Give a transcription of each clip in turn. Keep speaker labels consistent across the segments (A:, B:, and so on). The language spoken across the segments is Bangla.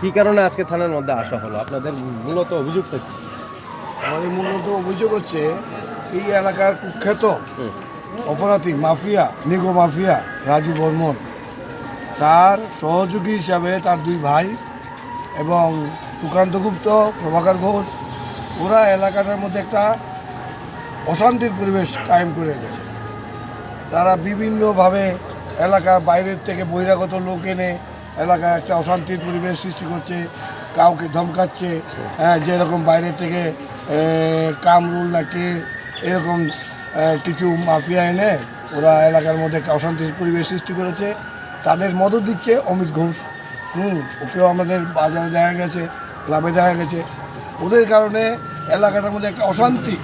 A: কি কারণে আজকে থানার মধ্যে আসা হলো? আপনাদের মূলত অভিযুক্ত কি?
B: আমাদের মূলত অভিযোগ হচ্ছে, এই এলাকার কুখ্যাত অপরাধী মাফিয়া, নিগো মাফিয়া রাজু বর্মন। তার সহযোগী হিসাবে তার দুই ভাই এবং সুকান্ত গুপ্ত, প্রভাকর ঘোষ, ওরা এলাকাটার মধ্যে একটা অশান্তির পরিবেশ কায়েম করে গেছে তারা বিভিন্নভাবে এলাকার বাইরের থেকে বহিরাগত লোক এনে এলাকায় একটা অশান্তির পরিবেশ সৃষ্টি করছে, কাউকে ধমকাচ্ছে হ্যাঁ যেরকম বাইরে থেকে কামরুল নাকি এরকম কিছু মাফিয়া এনে ওরা এলাকার মধ্যে একটা অশান্তির পরিবেশ সৃষ্টি করেছে। তাদের মদত দিচ্ছে অমিত ঘোষ। হুম, ওকেও আমাদের বাজারে দেখা গেছে, ক্লাবে দেখা গেছে। ওদের কারণে এলাকাটার মধ্যে একটা অশান্তি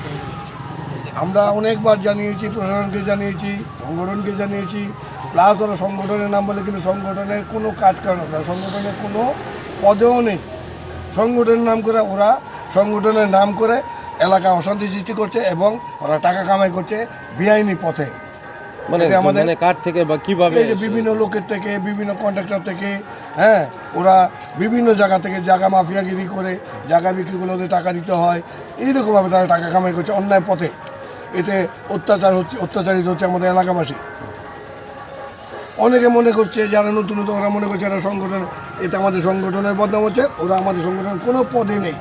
B: আমরা অনেকবার জানিয়েছি প্রশাসনকে জানিয়েছি সংগঠনকে জানিয়েছি প্লাস ওরা সংগঠনের নাম বলে কিন্তু সংগঠনের কোনো কাজ করে না সংগঠনের কোনো পদেও নেই। সংগঠনের নাম করে ওরা সংগঠনের নাম করে এলাকা অশান্তি সৃষ্টি করছে এবং ওরা টাকা কামাই করছে বেআইনি পথে।
A: মানে
B: আমাদের-
A: মানে কার থেকে বা কীভাবে
B: এই যে বিভিন্ন লোকের থেকে বিভিন্ন কন্ট্রাক্টর থেকে হ্যাঁ ওরা বিভিন্ন জায়গা থেকে জায়গা মাফিয়াগিরি করে জায়গা বিক্রি করলে ওদের টাকা দিতে হয়। এইরকমভাবে তারা টাকা কামাই করছে অন্যায় পথে। এতে অত্যাচার হচ্ছে, অত্যাচারিত হচ্ছে আমাদের এলাকাবাসী। অনেকে মনে করছে যারা নতুন নতুন, ওরা মনে করছে এরা সংগঠন, এটা আমাদের সংগঠনের বদনাম হচ্ছে, ওরা আমাদের সংগঠনের কোনো পদে নেই।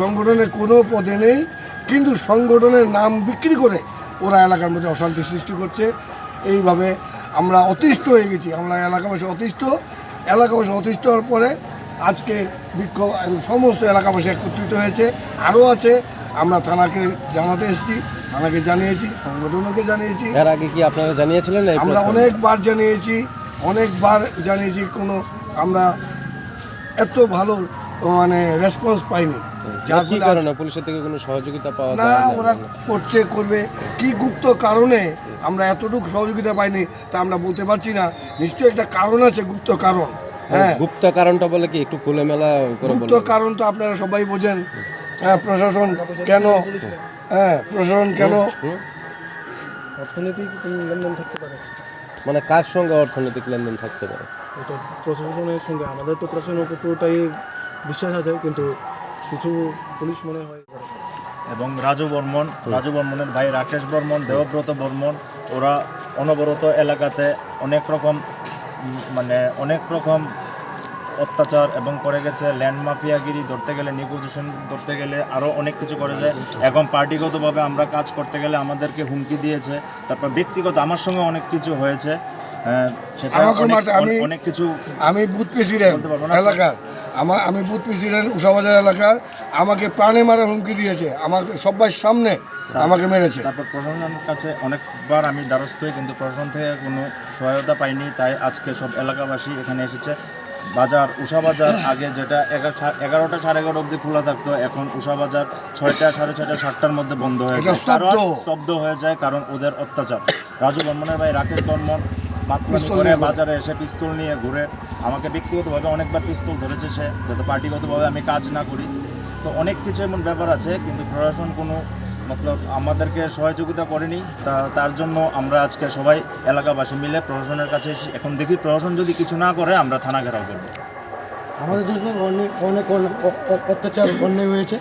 B: সংগঠনের কোনো পদে নেই, কিন্তু সংগঠনের নাম বিক্রি করে ওরা এলাকার মধ্যে অশান্তি সৃষ্টি করছে। এইভাবে আমরা অতিষ্ঠ হয়ে গেছি, আমরা এলাকাবাসী অতিষ্ঠ। এলাকাবাসী অতিষ্ঠ হওয়ার পরে আজকে বিক্ষোভ, সমস্ত এলাকাবাসী একত্রিত হয়েছে, আরও আছে। আমরা থানাকে জানাতে এসেছি। থানাকে জানিয়েছি সংগঠনকে জানিয়েছি।
A: এর আগে কি আপনারা জানিয়েছিলেন
B: আমরা অনেকবার জানিয়েছি অনেকবার জানিয়েছি কোনো আমরা এত ভালো মানে রেসপন্স পাইনি। যার
A: কি কারণে? পুলিশের থেকে কোনো সহযোগিতা পাওয়া
B: না ওরা করছে করবে। কি গুপ্ত কারণে আমরা এতটুকু সহযোগিতা পাইনি তা আমরা বলতে পারছি না। নিশ্চয়ই একটা কারণ আছে গুপ্ত কারণ। হ্যাঁ।
A: গুপ্ত কারণটা বলে কি একটু খোলামেলা
B: গুপ্ত কারণ তো আপনারা সবাই বোঝেন। হ্যাঁ প্রশাসন কেন? হ্যাঁ প্রশাসন কেন?
C: অর্থনৈতিক লেনদেন থাকতে পারে।
A: মানে কার সঙ্গে অর্থনৈতিক লেনদেন থাকতে পারে?
C: এটা প্রশাসনের সঙ্গে আমাদের তো প্রশাসনের উপর পুরোটাই বিশ্বাস আছে কিন্তু কিছু পুলিশ মনে হয়
D: এবং রাজু বর্মন রাজু বর্মনের ভাই রাকেশ বর্মন দেবব্রত বর্মন ওরা অনবরত এলাকাতে অনেক রকম মানে অনেক রকম অত্যাচার এবং করে গেছে ল্যান্ড মাফিয়াগিরি ধরতে গেলে নিগোজিয়েশন ধরতে গেলে আরও অনেক কিছু করেছে। এখন পার্টিগতভাবে আমরা কাজ করতে গেলে আমাদেরকে হুমকি দিয়েছে তারপর ব্যক্তিগত আমার সঙ্গে অনেক কিছু হয়েছে আহ, সেটা অনেক-
B: আমি-
D: অনেক কিছু
B: আমি বুথ প্রেসিডেন্ট। এলাকার। আমার আমি বুথ প্রেসিডেন্ট উষাবাজার এলাকার। আমাকে প্রাণে মারার হুমকি দিয়েছে। আমাকে সবার সামনে আমাকে মেরেছে।
D: তারপর প্রশাসনের কাছে অনেকবার আমি দ্বারস্থ হই কিন্তু প্রশাসন থেকে কোনো সহায়তা পাইনি তাই আজকে সব এলাকাবাসী এখানে এসেছে। বাজার উষা বাজার আগে যেটা এগারোটা সাড়ে এগারো অবধি খোলা থাকতো এখন উষা বাজার ছয়টা সাড়ে ছয়টা সাতটার মধ্যে বন্ধ হয়ে যায়।
B: স্তব্ধ।
D: কারণ স্তব্ধ হয়ে যায় কারণ ওদের অত্যাচার। রাজু বর্মনের ভাই রাকেশ বর্মন করে বাজারে এসে পিস্তল নিয়ে ঘুরে আমাকে ব্যক্তিগতভাবে অনেকবার পিস্তল ধরেছে সে যাতে পার্টিগতভাবে আমি কাজ না করি। তো অনেক কিছু এমন ব্যাপার আছে কিন্তু প্রশাসন কোনো মতলব আমাদেরকে সহযোগিতা করেনি। তা তার জন্য আমরা আজকে সবাই এলাকাবাসী মিলে প্রশাসনের কাছে এসে- এখন দেখি প্রশাসন যদি কিছু না করে আমরা থানা ঘেরাও করব।
E: আমাদের সাথে অনেক অনেক অত্যাচার অন্যায় হয়েছে।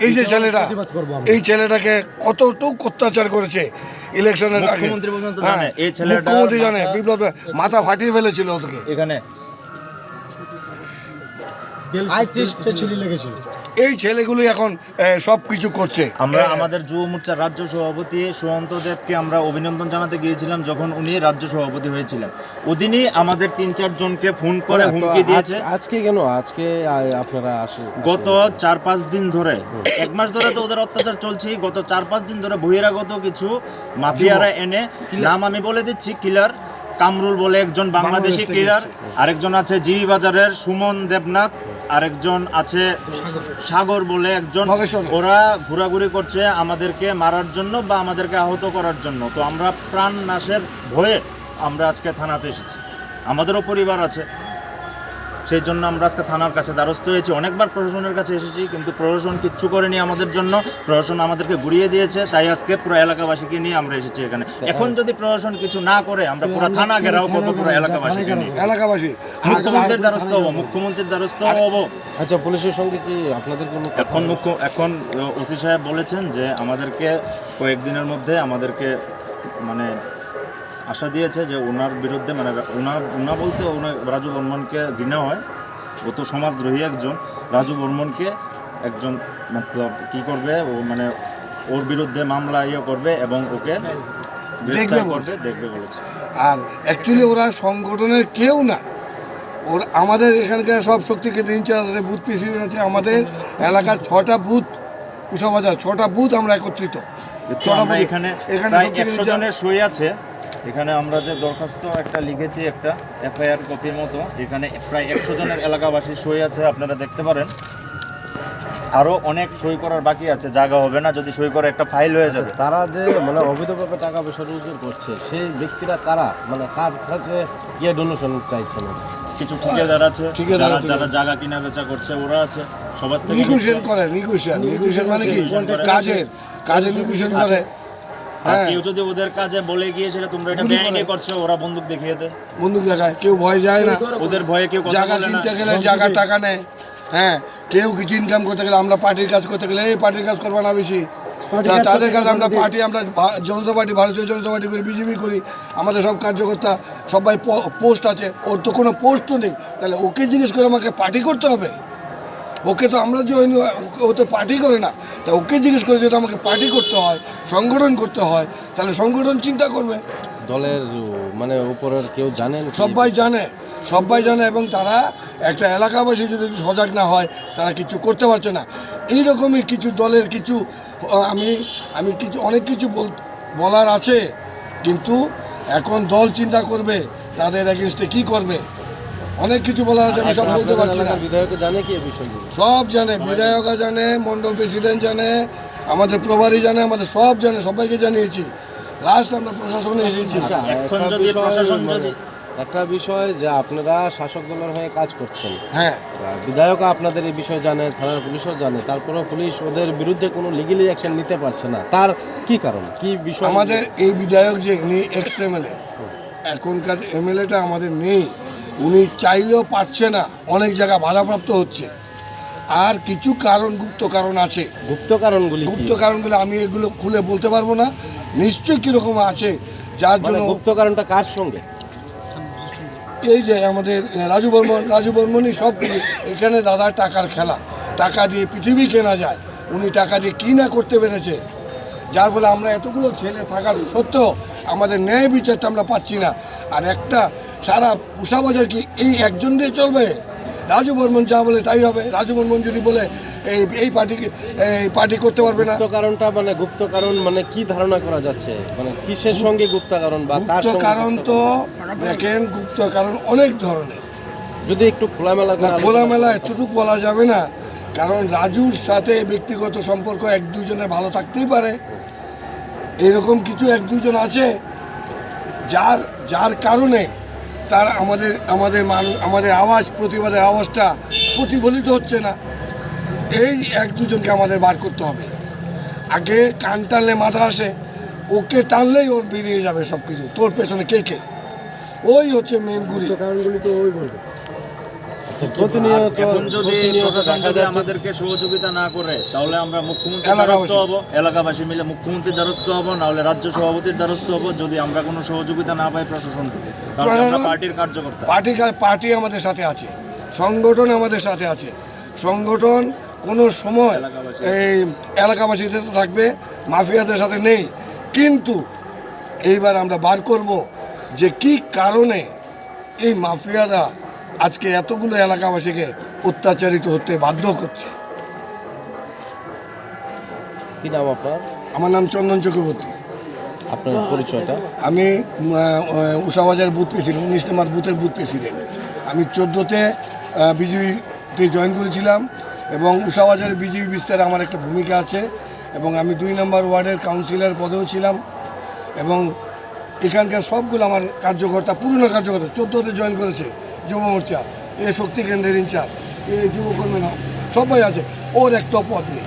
B: এই যে ছেলেটা এই ছেলেটাকে কতটুকু অত্যাচার করেছে ইলেকশনের আগে?
D: মুখ্যমন্ত্রী পর্যন্ত
B: হ্যাঁ,
D: জানে, এই ছেলেটার
B: মুখ্যমন্ত্রী জানে
D: মাথা-
B: বিপ্লব মাথা ফাটিয়ে ফেলেছিল ওদেরকে।
D: এখানে
E: লেগেছিল
B: এই ছেলেগুলি এখন সব কিছু করছে।
D: আমরা
B: হ্যাঁ,
D: আমাদের যুব মোর্চার রাজ্য সভাপতি সুয়ন্ত দেবকে আমরা অভিনন্দন জানাতে গিয়েছিলাম যখন উনি রাজ্য সভাপতি হয়েছিলেন। ওদিনই আমাদের তিন চার জনকে ফোন করে হুমকি দিয়েছে।
A: আজকে কেন? আজকে আপনারা আসে
D: গত চার পাঁচ দিন ধরে এক মাস ধরে তো ওদের অত্যাচার চলছেই গত চার পাঁচ দিন ধরে বহিরাগত কিছু মাফিয়ারা এনে নাম আমি বলে দিচ্ছি কিলার কামরুল বলে একজন বাংলাদেশি প্লেয়ার আরেকজন আছে জিবি বাজারের সুমন দেবনাথ আরেকজন আছে সাগর বলে একজন। ওরা ঘোরাঘুরি করছে আমাদেরকে মারার জন্য বা আমাদেরকে আহত করার জন্য। তো আমরা প্রাণ নাশের ভয়ে আমরা আজকে থানাতে এসেছি। আমাদেরও পরিবার আছে। সেই জন্য আমরা আজকে থানার কাছে দ্বারস্থ হয়েছি। অনেকবার প্রশাসনের কাছে এসেছি কিন্তু প্রশাসন কিচ্ছু করেনি আমাদের জন্য। প্রশাসন আমাদেরকে ঘুরিয়ে দিয়েছে তাই আজকে পুরো এলাকাবাসীকে নিয়ে আমরা এসেছি এখানে। এখন যদি প্রশাসন কিছু না করে আমরা পুরো থানা ঘেরাও করব পুরো এলাকাবাসীকে নিয়ে।
B: এলাকাবাসী।
D: মুখ্যমন্ত্রীর দ্বারস্থ হব মুখ্যমন্ত্রীর দ্বারস্থ হব।
A: আচ্ছা পুলিশের সঙ্গে কি আপনাদের কোনো
D: এখন মুখ্য এখন ওসি সাহেব বলেছেন যে আমাদেরকে কয়েকদিনের মধ্যে আমাদেরকে মানে আশা দিয়েছে যে ওনার বিরুদ্ধে মানে ওনার ওনা বলতে ওনার রাজু বর্মনকে ঘৃণা হয়। ও তো সমাজদ্রোহী একজন। রাজু বর্মনকে একজন মতলব কি করবে ও মানে ওর বিরুদ্ধে মামলা ইয়ে করবে এবং ওকে গ্রেফতার
B: বলছে।
D: করবে দেখবে বলেছে।
B: আর অ্যাকচুয়ালি ওরা সংগঠনের কেউ না। ওর আমাদের এখানকার সব শক্তি কেন্দ্র ইনচার্জ আছে বুথ প্রেসিডেন্ট আছে। আমাদের এলাকার ছটা বুথ কুশাবাজার ছটা বুথ আমরা একত্রিত। ছটা
D: এখানে
B: এখানে
D: একশো জনের সই আছে। এখানে আমরা যে দরখাস্ত একটা লিখেছি একটা এফআইআর কপির মতো এখানে প্রায় একশো জনের এলাকাবাসীর সই আছে আপনারা দেখতে পারেন। আরও অনেক সই করার বাকি আছে জায়গা হবে না যদি সই করে একটা ফাইল হয়ে যাবে।
A: তারা যে মানে অবৈধভাবে টাকা পয়সা রোজগার করছে সেই ব্যক্তিরা কারা? মানে কার কাছে গিয়ে ডোনেশন চাইছেন
D: কিছু ঠিকাদার আছে
B: ঠিকাদার
D: যারা যারা জায়গা কিনা বেচা করছে ওরা আছে সবার থেকে
B: নিগোশিয়েশন করে নিগোশিয়েশন নিগোশিয়েশন মানে কি। কাজের কাজে নিগোশিয়েশন করে।
D: কেউ যদি ওদের কাজে বলে গিয়েছিল তোমরা এটা ব্যাংকে করছ? ওরা বন্দুক দেখিয়ে দেয়
B: বন্দুক দেখায়। কেউ ভয় যায় না।
D: ওদের ভয়ে কেউ
B: জায়গা কিনতে গেলে জায়গা টাকা নেয়। হ্যাঁ কেউ কিছু ইনকাম করতে গেলে আমরা পার্টির কাজ করতে গেলে এই পার্টির কাজ করব না বেশি। তাদের কাছে আমরা পার্টি আমরা জনতা পার্টি ভারতীয় জনতা পার্টি করি বিজেপি করি। আমাদের সব কার্যকর্তা সবাই পোস্ট আছে। ওর তো কোনো পোস্টও নেই। তাহলে ওকে জিজ্ঞেস করে আমাকে পার্টি করতে হবে? ওকে তো আমরা যে ওই- ও তো পার্টি করে না তা ওকে জিজ্ঞেস করে যদি আমাকে পার্টি করতে হয় সংগঠন করতে হয় তাহলে সংগঠন চিন্তা করবে।
A: দলের মানে উপরের কেউ জানেন?
B: সবাই জানে সবাই জানে এবং তারা একটা এলাকাবাসী যদি সজাগ না হয় তারা কিছু করতে পারছে না। এইরকমই কিছু দলের কিছু আমি আমি কিছু অনেক কিছু বল- বলার আছে কিন্তু এখন দল চিন্তা করবে তাদের এগেনস্টে কি করবে? অনেক কিছু বলা আছে আমি সব বলতে পারছি না।
A: বিধায়ক জানে কি এই বিষয়গুলো?
B: সব জানে বিধায়কা জানে মন্ডল প্রেসিডেন্ট জানে আমাদের প্রভারী জানে আমাদের সব জানে সবাইকে জানিয়েছি। লাস্ট আমরা প্রশাসনে এসেছি।
A: আচ্ছা, একটা বিষয়
D: প্রশাসন
A: মানে-
D: যদি-
A: একটা বিষয় যে আপনারা শাসক দলের হয়ে কাজ করছেন।
B: হ্যাঁ।
A: বিধায়ক আপনাদের এই বিষয় জানে থানার পুলিশও জানে তারপরেও পুলিশ ওদের বিরুদ্ধে কোনো লিগেলি অ্যাকশন নিতে পারছে না। তার কি কারণ? কি বিষয়?
B: আমাদের এই বিধায়ক যে উনি এক্স এমএলএ এখনকার এমএলএটা আমাদের নেই। উনি চাইলেও পারছে না অনেক জায়গা বাধাপ্রাপ্ত হচ্ছে। আর কিছু কারণ গুপ্ত কারণ আছে।
A: গুপ্ত কারণগুলি
B: গুপ্ত কারণগুলো আমি এগুলো খুলে বলতে পারব না। নিশ্চয়ই কীরকম আছে যার
A: মানে
B: জন্য
A: গুপ্ত কারণটা কার সঙ্গে?
B: এই যে আমাদের রাজু বর্মন রাজু বর্মনই সব কিছু। এখানে দাদা টাকার খেলা। টাকা দিয়ে পৃথিবী কেনা যায়। উনি টাকা দিয়ে কী না করতে পেরেছে? যার ফলে আমরা এতগুলো ছেলে থাকার সত্ত্বেও আমাদের ন্যায় বিচারটা আমরা পাচ্ছি না। আর একটা সারা উষাবাজার কি এই একজন দিয়ে চলবে? রাজু বর্মন যা বলে তাই হবে। রাজু বর্মন যদি বলে এই এই পার্টি এই পার্টি করতে পারবে না।
A: কারণটা মানে গুপ্ত কারণ মানে কি ধারণা করা যাচ্ছে? মানে কিসের সঙ্গে গুপ্ত কারণ বা
B: গুপ্ত কারণ তো দেখেন গুপ্ত কারণ অনেক ধরনের।
A: যদি একটু খোলামেলা করে
B: খোলামেলা এতটুকু বলা যাবে না। কারণ রাজুর সাথে ব্যক্তিগত সম্পর্ক এক দুজনের ভালো থাকতেই পারে। এরকম কিছু এক দুজন আছে যার যার কারণে তার আমাদের আমাদের মানুষ, আমাদের আওয়াজ, প্রতিবাদের আওয়াজটা প্রতিফলিত হচ্ছে না। এই এক দুজনকে আমাদের বার করতে হবে। আগে কান টানলে মাথা আসে, ওকে টানলেই ওর বেরিয়ে যাবে সব কিছু তোর পেছনে কে কে? ওই হচ্ছে মেন
E: গুরুত্ব কারণগুলি তো ওই বলবে।
A: প্রতিনিয়ত
D: এখন যদি প্রশাসন যদি আমাদেরকে সহযোগিতা না করে তাহলে আমরা
B: এলাকাবাসী।
D: দ্বারস্থ হব এলাকাবাসী মিলে মুখ্যমন্ত্রীর দ্বারস্থ হব নাহলে রাজ্য সভাপতির দ্বারস্থ হব যদি আমরা কোনো সহযোগিতা না পাই প্রশাসন থেকে। কারণ আমরা পার্টির কার্যকর্তা।
B: পার্টি পার্টি আমাদের সাথে আছে সংগঠন আমাদের সাথে আছে। সংগঠন কোনো সময় এই এলাকাবাসীদের থাকবে মাফিয়াদের সাথে নেই। কিন্তু এইবার আমরা বার করব যে কি কারণে এই মাফিয়ারা আজকে এতগুলো এলাকাবাসীকে অত্যাচারিত হতে বাধ্য করছে।
A: কি নাম আপনার?
B: আমার নাম চন্দন চক্রবর্তী।
A: আপনার পরিচয়টা?
B: আমি উষাবাজার বুথ প্রেসিডেন্ট উনিশ নম্বর বুথের বুথ প্রেসিডেন্ট। আমি চোদ্দোতে বিজেপিতে জয়েন করেছিলাম এবং উষাবাজার বিজেপি বিস্তারে আমার একটা ভূমিকা আছে এবং আমি দুই নম্বর ওয়ার্ডের কাউন্সিলর পদেও ছিলাম এবং এখানকার সবগুলো আমার কার্যকর্তা পুরনো কার্যকর্তা চোদ্দোতে জয়েন করেছে। যুব মোর্চা এ শক্তি কেন্দ্রের ইনচার্জ এ যুব সবাই আছে। ওর একটা পদ নেই।